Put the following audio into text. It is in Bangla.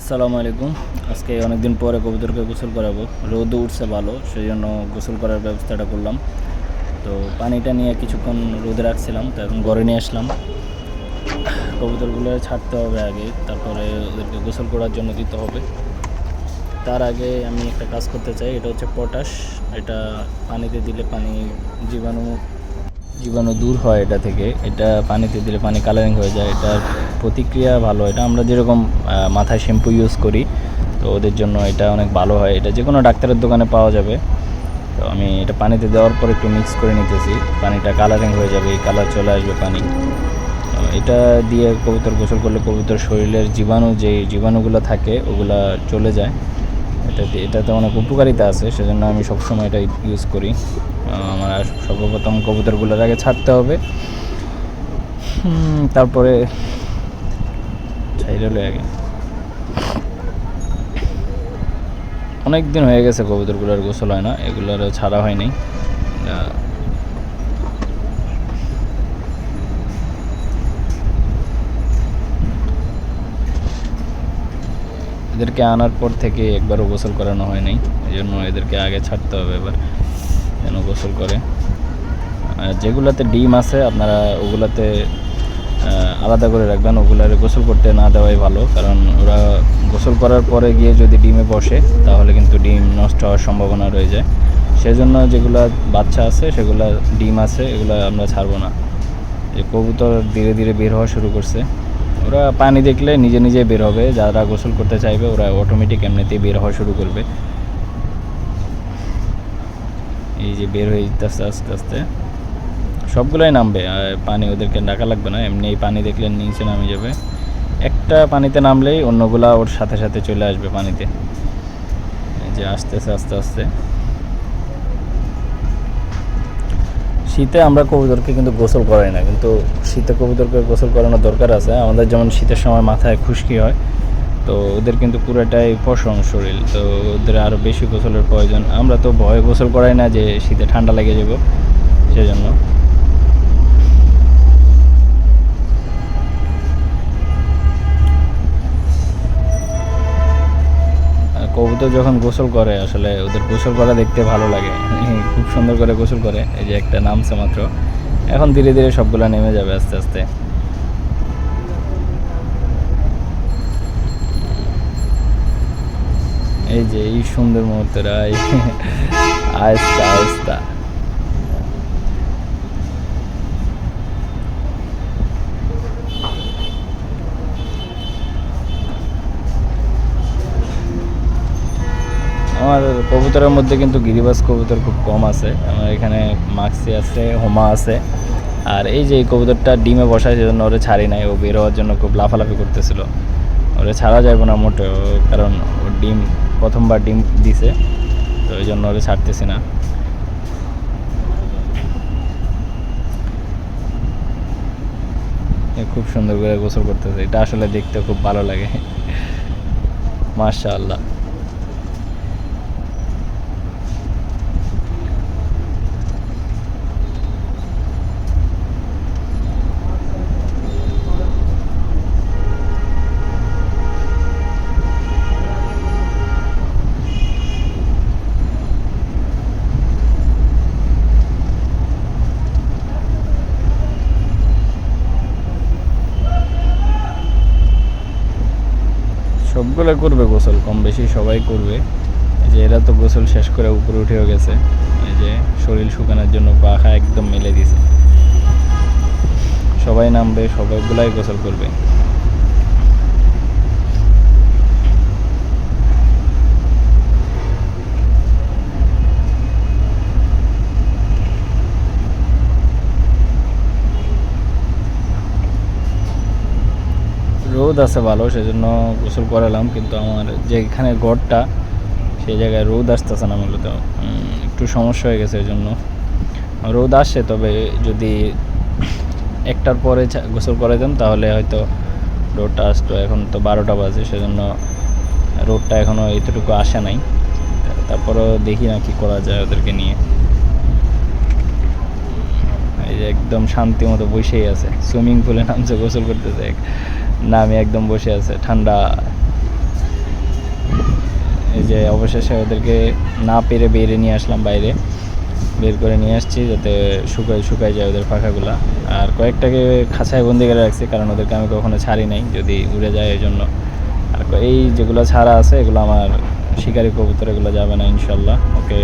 আসসালামু আলাইকুম। আজকে অনেকদিন পরে কবুতরকে গোসল করাবো। রোদ উঠছে ভালো সেই জন্য গোসল করার ব্যবস্থাটা করলাম। তো পানিটা নিয়ে কিছুক্ষণ রোদে রাখছিলাম, তো এখন ঘরে নিয়ে আসলাম। কবুতরগুলো ছাড়তে হবে আগে, তারপরে ওদেরকে গোসল করার জন্য দিতে হবে। তার আগে আমি একটা কাজ করতে চাই, এটা হচ্ছে পটাশ। এটা পানিতে দিলে পানি জীবাণু জীবাণু দূর হয় এটা থেকে, এটা পানিতে দিলে পানি কালারিং হয়ে যায়, এটার প্রতিক্রিয়া ভালো, এটা আমরা যেরকম মাথায় শ্যাম্পু ইউজ করি, তো ওদের জন্য এটা অনেক ভালো হয়। এটা যে কোনো ডাক্তারের দোকানে পাওয়া যাবে। তো আমি এটা পানিতে দেওয়ার পর একটু মিক্স করে নিতেছি, পানিটা কালারিং হয়ে যাবে, এই কালার চলে আসবে পানি। এটা দিয়ে কবুতর গোসল করলে কবুতর শরীরের জীবাণু যে জীবাণুগুলো থাকে, ওগুলা চলে যায়। এটাতে এটাতে অনেক উপকারিতা আছে, সেজন্য আমি সবসময় এটা ইউজ করি। আমার সর্বপ্রথম কবুতরগুলোর আগে ছাড়তে হবে। তারপরে আগে। অনেক দিন হয়ে গেছে কবুতরগুলোর গোসল হয় না এগুলোর ছাড়া হয়নি। এদেরকে আনার পর থেকে একবারও গোসল করানো হয় নাই। এই জন্য এদেরকে আগে ছাড়তে হবে এবার, যেন গোসল করে। যেগুলোতে ডিম আছে, আপনারা ওগুলাতে আলাদা করে রাখবেন। ওগুলার গোসল করতে না দেওয়াই ভালো, কারণ ওরা গোসল করার পরে গিয়ে যদি ডিমে বসে, তাহলে কিন্তু ডিম নষ্ট হওয়ার সম্ভাবনা রয়ে যায়। সেজন্য যেগুলো বাচ্চা আছে, সেগুলা ডিম আছে, এগুলো আমরা ছাড়বো না। যে কবুতর ধীরে ধীরে বের হওয়া শুরু করছে। ওরা পানি দেখলে নিজে নিজে বের হবে, যারা গোসল করতে চাইবে ওরা অটোমেটিক এমনিতেই বের হওয়া শুরু করবে। এই যে বের হয়ে যেতেছে আস্তে আস্তে। সবগুলোই নামবে পানি ওদেরকে ডাকা লাগবে না, এমনি পানি দেখলে নিচে নামে যাবে। একটা পানিতে নামলেই অন্যগুলা ওর সাথে সাথে চলে আসবে পানিতে। এই যে আস্তে আস্তে আস্তে। শীতে আমরা কবুতরকে কিন্তু গোসল করাই না, কিন্তু শীতে কবুতরকে গোসল করানোর দরকার আছে। আমাদের যেমন শীতের সময় মাথায় খুশকি হয়, তো ওদের কিন্তু পুরোটাই পশম শরীর, তো ওদের আরও বেশি গোসলের প্রয়োজন। আমরা তো ভয়ে গোসল করাই না যে শীতে ঠান্ডা লেগে যাব, সেজন্য। কবুতর যখন গোসল করে, আসলে ওদের গোসল করা দেখতে ভালো লাগে। খুব সুন্দর করে গোসল করে, এই যে একটা নামছে মাত্র। এখন ধীরে ধীরে সবগুলো নেমে যাবে আস্তে আস্তে। এই যে এই সুন্দর মুহূর্তটা আস্তা আস্তা আমার কবুতরের মধ্যে কিন্তু গিরিবাস কবুতর খুব কম আছে। আমার এখানে মাক্সি আছে, হোমা আছে। আর এই যে কবুতরটা ডিমে বসায়, সেজন্য ওরে ছাড়ি নাই। ও বের হওয়ার জন্য খুব লাফালাফি করতেছিল। ওরে ছাড়া যাবে না মোটেও, কারণ ও ডিম, প্রথমবার ডিম দিছে, তো ওই জন্য ওরে ছাড়তেছি না। খুব সুন্দর করে গোসল করতেছে। এটা আসলে দেখতে খুব ভালো লাগে। মাশাআল্লাহ। সবগুলো করবে গোসল, কম বেশি সবাই করবে। যে এরা তো গোসল শেষ করে উপরে উঠেও গেছে। এই যে শরীর শুকানোর জন্য পাখা একদম মেলে দিছে। সবাই নামবে, সবাইগুলাই গোসল করবে রোদ আছে ভালো, সেজন্য গোসল করালাম, কিন্তু আমার যেখানে গড়টা সেই জায়গায় রোদ আসতেছে না মূলত। একটু সমস্যা হয়ে গেছে এই জন্য রোদ আসে, তবে যদি একটার পরে গোসল করে দেন, তাহলে হয়তো রোদটা আসতো। এখন তো বারোটা বাজে, সেজন্য রোদটা এখনও এতটুকু আসে নাই। তারপরেও দেখি না কি করা যায় ওদেরকে নিয়ে। এই যে একদম শান্তি মতো বসেই আছে। সুইমিং পুলে নামছে, গোসল করতেছে। না আমি একদম বসে আছে, ঠান্ডা। এই যে অবশেষে ওদেরকে না পেরে বেরে নিয়ে আসলাম বাইরে। বের করে নিয়ে আসছি যাতে শুকায় শুকায় যায় ওদের পাখাগুলা। আর কয়েকটাকে খাঁচায় বন্দি করে রাখছি, কারণ ওদেরকে আমি কখনো ছাড়ি নাই, যদি উড়ে যায় এই জন্য আর এই যেগুলো ছাড়া আছে, এগুলো আমার শিকারি কবুতর, এগুলো যাবে না, ইনশাল্লাহ। ওকে।